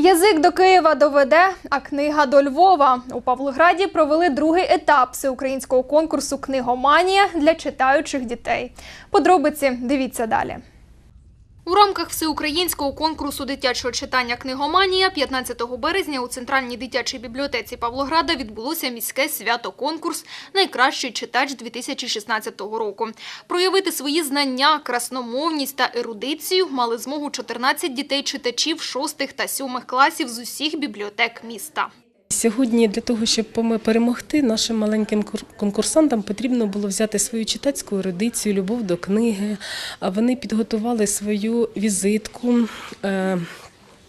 Язик до Києва доведе, а книга до Львова. У Павлограді провели другий етап всеукраїнського конкурсу Книгоманія для читаючих дітей. Подробиці дивіться далі. У рамках всеукраїнського конкурсу дитячого читання Книгоманія 15 березня у центральній дитячій бібліотеці Павлограда відбулося міське свято-конкурс Найкращий читач 2016 року. Проявити свої знання, красномовність та ерудицію мали змогу 14 дітей-читачів 6 та 7 класів з усіх бібліотек міста. Сьогодні для того, щоб перемогти нашим маленьким кур- конкурсантам, потрібно було взяти свою читацьку ерудицію, любов до книги. Вони підготували свою візитку. е,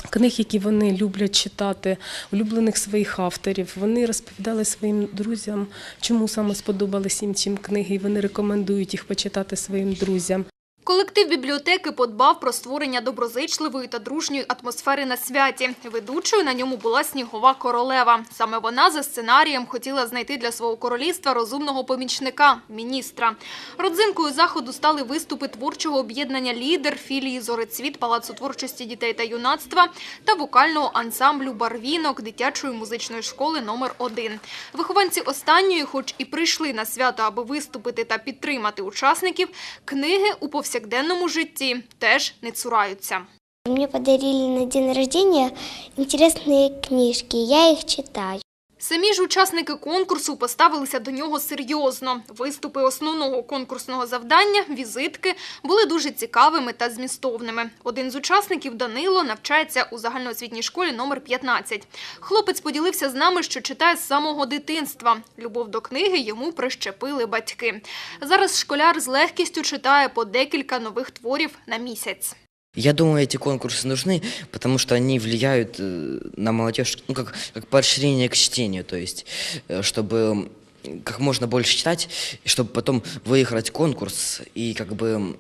Книг, які вони люблять читати, улюблених своїх авторів. Вони розповідали своїм друзям, чому саме сподобались їм чим книги, і вони рекомендують їх почитати своїм друзям. Колектив бібліотеки подбав про створення доброзичливої та дружньої атмосфери на святі. Ведучою на ньому була снігова королева. Саме вона за сценарієм хотіла знайти для свого королівства розумного помічника – міністра. Родзинкою заходу стали виступи творчого об'єднання «Лідер» філії «Зорецвіт» Палацу творчості дітей та юнацтва та вокального ансамблю «Барвінок» дитячої музичної школи номер 1 Вихованці останньої, хоч і прийшли на свято, аби виступити та підтримати учасників, книги у повсякденному житті теж не цураються. Мне подарили на день рождения интересные книжки, я их читаю. Самі ж учасники конкурсу поставилися до нього серйозно. Виступи основного конкурсного завдання, візитки, були дуже цікавими та змістовними. Один з учасників, Данило, навчається у загальноосвітній школі номер 15. Хлопець поділився з нами, що читає з самого дитинства. Любов до книги йому прищепили батьки. Зараз школяр з легкістю читає по декілька нових творів на місяць. Я думаю, эти конкурсы нужны, потому что они влияют э, на молодежь, ну, как, как поощрение к чтению, то есть, э, чтобы м, как можно больше читать, и чтобы потом выиграть конкурс и как бы м,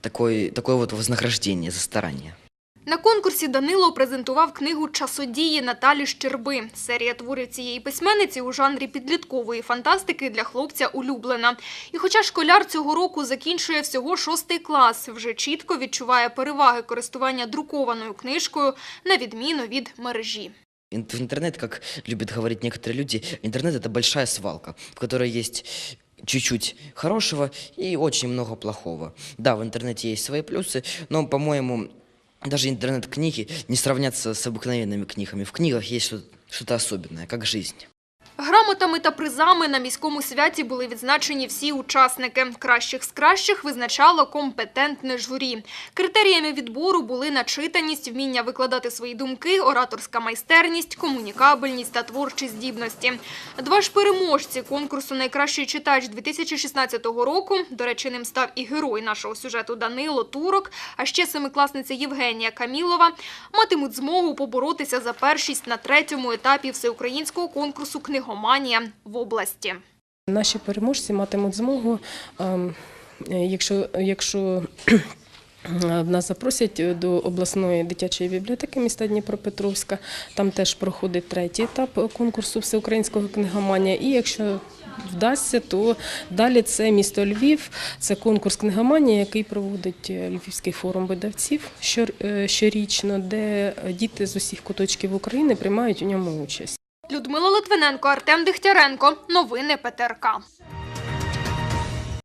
такой, такое вот вознаграждение за старание. На конкурсі Данило презентував книгу «Часодії» Наталі Щерби. Серія творів цієї письменниці у жанрі підліткової фантастики для хлопця улюблена. І хоча школяр цього року закінчує всього шостий клас, вже чітко відчуває переваги користування друкованою книжкою на відміну від мережі. Ин- В интернет, как любят говорить некоторые люди, интернет это большая свалка, в которой есть чуть-чуть хорошего и очень много плохого. Да, в интернете есть свои плюсы, но, по-моему, даже интернет-книги не сравнятся с обыкновенными книгами. В книгах есть что- что-то особенное, как жизнь. Грамотами та призами на міському святі були відзначені всі учасники. Кращих з кращих визначало компетентне журі. Критеріями відбору були начитаність, вміння викладати свої думки, ораторська майстерність, комунікабельність та творчі здібності. Два ж переможці конкурсу «Найкращий читач» 2016 року, до речі, ним став і герой нашого сюжету Данило Турок, а ще семикласниця Євгенія Камілова, матимуть змогу поборотися за першість на третьому етапі всеукраїнського конкурсу «Книгоманія» в області. Наші переможці матимуть змогу, ем, якщо, якщо е, нас запросять до обласної дитячої бібліотеки міста Дніпропетровська, там теж проходить третій етап конкурсу всеукраїнського книгоманія. І якщо вдасться, то далі це місто Львів, це конкурс книгоманія, який проводить е, Львівський форум видавців е, щорічно, де діти з усіх куточків України приймають у ньому участь. Людмила Литвиненко, Артем Дегтяренко. Новини ПТРК.